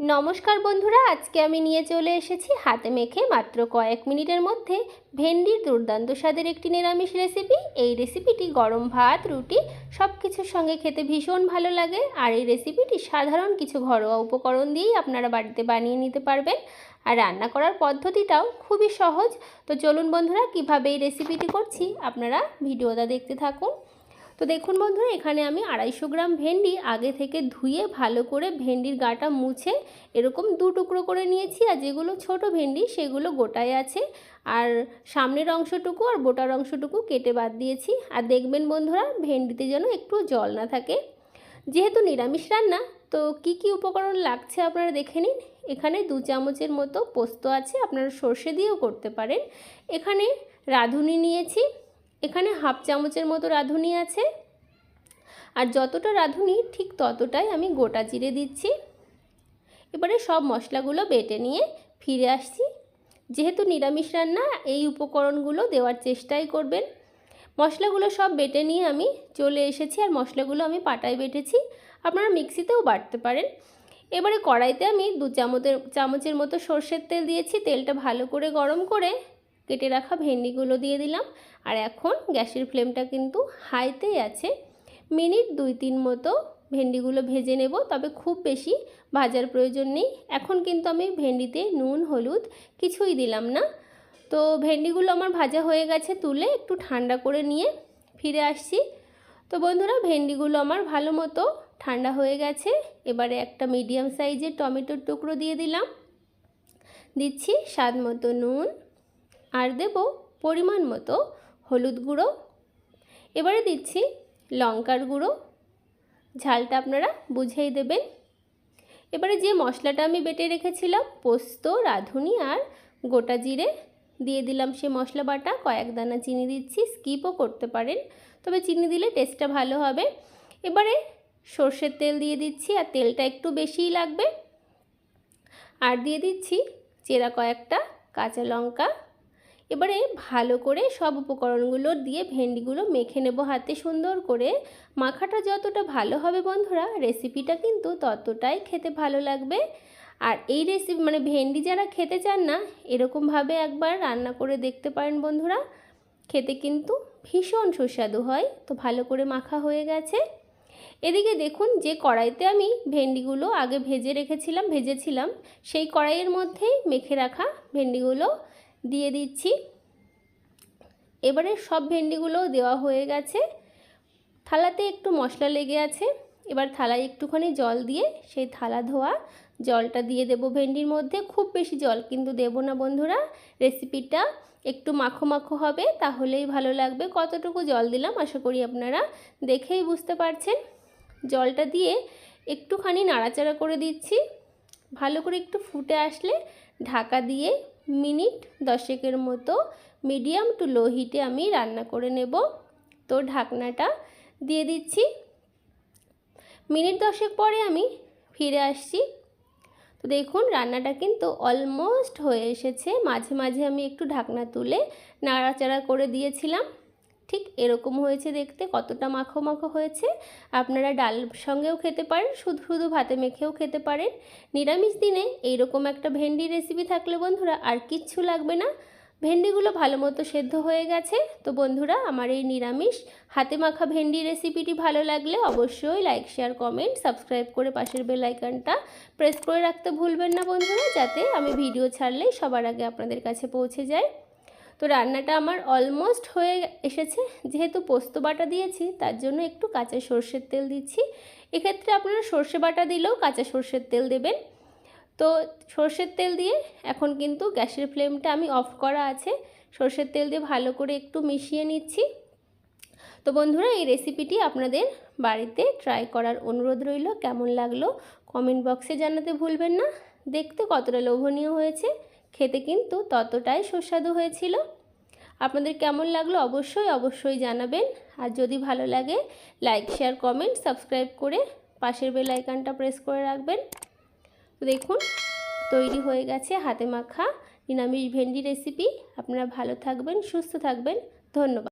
নমস্কার বন্ধুরা, আজকে আমি নিয়ে চলে এসেছি হাতে মেখে মাত্র কয়েক মিনিটের মধ্যে ভেন্ডির দুর্দান্ত স্বাদের একটি নিরামিষ রেসিপি এই রেসিপিটি গরম ভাত, রুটি সব কিছুর সঙ্গে খেতে ভীষণ ভালো লাগে। আর এই রেসিপিটি সাধারণ কিছু ঘরোয়া উপকরণ দিয়েই আপনারা বাড়িতে বানিয়ে নিতে পারবেন। আর রান্না করার পদ্ধতিটাও খুবই সহজ। তো চলুন বন্ধুরা, কীভাবে এই রেসিপিটি করছি, আপনারা ভিডিওটা দেখতে থাকুন। তো দেখুন বন্ধুরা, এখানে আমি আড়াইশো গ্রাম ভেন্ডি আগে থেকে ধুয়ে ভালো করে ভেন্ডির গাটা মুছে এরকম দু টুকরো করে নিয়েছি। আর যেগুলো ছোট ভেন্ডি, সেগুলো গোটায় আছে। আর সামনের অংশটুকু আর বোটার অংশটুকু কেটে বাদ দিয়েছি। আর দেখবেন বন্ধুরা, ভেন্ডিতে যেন একটু জল না থাকে। যেহেতু নিরামিষ রান্না, তো কি কি উপকরণ লাগছে আপনারা দেখে নিন। এখানে দু চামচের মতো পোস্ত আছে, আপনারা সর্ষে দিয়েও করতে পারেন। এখানে রাঁধুনি নিয়েছি। এখানে হাফ চামচের মতো রাঁধুনি আছে। আর যতটা রাঁধুনি, ঠিক ততটাই আমি গোটা জিরে দিচ্ছি। এবারে সব মশলাগুলো বেটে নিয়ে ফিরে আসছি। যেহেতু নিরামিষ রান্না, এই উপকরণগুলো দেওয়ার চেষ্টাই করবেন। মশলাগুলো সব বেটে নিয়ে আমি চলে এসেছি আর মশলাগুলো আমি পাটায় বেটেছি। আপনারা মিক্সিতেও বাটতে পারেন। এবারে কড়াইতে আমি দু চামচের চামচের মতো সর্ষের তেল দিয়েছি। তেলটা ভালো করে গরম করে কেটে রাখা ভেন্ডিগুলো দিয়ে দিলাম। আর এখন গ্যাসের ফ্লেমটা কিন্তু হাইতেই আছে। মিনিট দুই তিন মতো ভেন্ডিগুলো ভেজে নেব, তবে খুব বেশি ভাজার প্রয়োজন নেই। এখন কিন্তু আমি ভেন্ডিতে নুন, হলুদ কিছুই দিলাম না। তো ভেন্ডিগুলো আমার ভাজা হয়ে গেছে তুলে একটু ঠান্ডা করে নিয়ে ফিরে আসছি। তো বন্ধুরা, ভেন্ডিগুলো আমার ভালো মতো ঠান্ডা হয়ে গেছে। এবারে একটা মিডিয়াম সাইজের টমেটোর টুকরো দিয়ে দিলাম। দিচ্ছি স্বাদ মতো নুন। আর দেব পরিমাণ মতো হলুদ গুঁড়ো। এবারে দিচ্ছি লঙ্কার গুঁড়ো। ঝালটা আপনারা বুঝেই দেবেন। এবারে যে মশলাটা আমি বেটে রেখেছিলাম, পোস্ত, রাঁধুনি আর গোটা জিরে দিয়ে দিলাম সে মশলা বাটা। কয়েক দানা চিনি দিচ্ছি, স্কিপও করতে পারেন, তবে চিনি দিলে টেস্টটা ভালো হবে। এবারে সর্ষের তেল দিয়ে দিচ্ছি, আর তেলটা একটু বেশিই লাগবে। আর দিয়ে দিচ্ছি চেরা কয়েকটা কাঁচা লঙ্কা। এবারে ভালো করে সব উপকরণগুলো দিয়ে ভেন্ডিগুলো মেখে নেব হাতে সুন্দর করে। মাখাটা যতটা ভালো হবে বন্ধুরা রেসিপিটা কিন্তু ততটাই খেতে ভালো লাগবে। আর এই রেসিপি মানে ভেন্ডি যারা খেতে চান না, এরকমভাবে একবার রান্না করে দেখতে পারেন বন্ধুরা। খেতে কিন্তু ভীষণ সুস্বাদু হয়, তো ভালো করে মাখা হয়ে গেছে। এদিকে দেখুন, যে কড়াইতে আমি ভেন্ডিগুলো আগে ভেজে রেখেছিলাম, ভেজেছিলাম, সেই কড়াইয়ের মধ্যেই মেখে রাখা ভেন্ডিগুলো দিয়ে দিচ্ছি। এবারে সব ভেন্ডিগুলো দেওয়া হয়ে গেছে। থালাতে একটু মশলা লেগে আছে। এবার থালায় একটুখানি জল দিয়ে সেই থালা ধোয়া জলটা দিয়ে দেব ভেন্ডির মধ্যে। খুব বেশি জল কিন্তু দেব না বন্ধুরা। রেসিপিটা একটু মাখো মাখো হবে, তাহলেই ভালো লাগবে। কতটুকু জল দিলাম আশা করি আপনারা দেখেই বুঝতে পারছেন। জলটা দিয়ে একটুখানি নাড়াচাড়া করে দিচ্ছি। ভালো করে একটু ফুটে আসলে ঢাকা দিয়ে মিনিট দশেকের মতো মিডিয়াম টু লো হিটে আমি রান্না করে নেব। তো ঢাকনাটা দিয়ে দিচ্ছি। মিনিট দশেক পরে আমি ফিরে আসছি। তো দেখুন, রান্নাটা কিন্তু অলমোস্ট হয়ে এসেছে। মাঝে মাঝে আমি একটু ঢাকনা তুলে নাড়াচাড়া করে দিয়েছিলাম। ঠিক এরকম হয়েছে দেখতে, কতটা মাখো মাখো হয়েছে। আপনারা ডাল সঙ্গেও খেতে পারেন, শুধু শুধু ভাতে মেখেও খেতে পারেন। নিরামিষ দিনে এইরকম একটা ভেন্ডি রেসিপি থাকলে বন্ধুরা আর কিচ্ছু লাগবে না। ভেন্ডিগুলো ভালো মতো সেদ্ধ হয়ে গেছে। তো বন্ধুরা, আমার এই নিরামিষ হাতে মাখা ভেন্ডি রেসিপিটি ভালো লাগলে অবশ্যই লাইক শেয়ার কমেন্ট সাবস্ক্রাইব করে পাশের বেল আইকনটা প্রেস করে রাখতে ভুলবেন না বন্ধুরা, যাতে আমি ভিডিও ছাড়লেই সবার আগে আপনাদের কাছে পৌঁছে যায়। তো রান্নাটা আমার অলমোস্ট হয়ে এসেছে। যেহেতু পোস্ত বাটা দিয়েছি, তার জন্য একটু কাঁচা সর্ষের তেল দিচ্ছি। এক্ষেত্রে আপনারা সর্ষে বাটা দিলেও কাঁচা সর্ষের তেল দেবেন। তো সর্ষের তেল দিয়ে এখন কিন্তু গ্যাসের ফ্লেমটা আমি অফ করা আছে। সর্ষের তেল দিয়ে ভালো করে একটু মিশিয়ে নিচ্ছি। তো বন্ধুরা, এই রেসিপিটি আপনাদের বাড়িতে ট্রাই করার অনুরোধ রইল। কেমন লাগল কমেন্ট বক্সে জানাতে ভুলবেন না। দেখতে কতটা লোভনীয় হয়েছে। খেতে কিন্তু ততটাই সুস্বাদু হয়েছিল। আপনাদের কেমন লাগল অবশ্যই অবশ্যই জানাবেন। আর যদি ভালো লাগে লাইক শেয়ার কমেন্ট সাবস্ক্রাইব করে পাশের বেল আইকনটা প্রেস করে রাখবেন। দেখুন, তৈরি হয়ে গেছে হাতে মাখা নিরামিষ ভেন্ডি রেসিপি আপনারা ভালো থাকবেন, সুস্থ থাকবেন। ধন্যবাদ।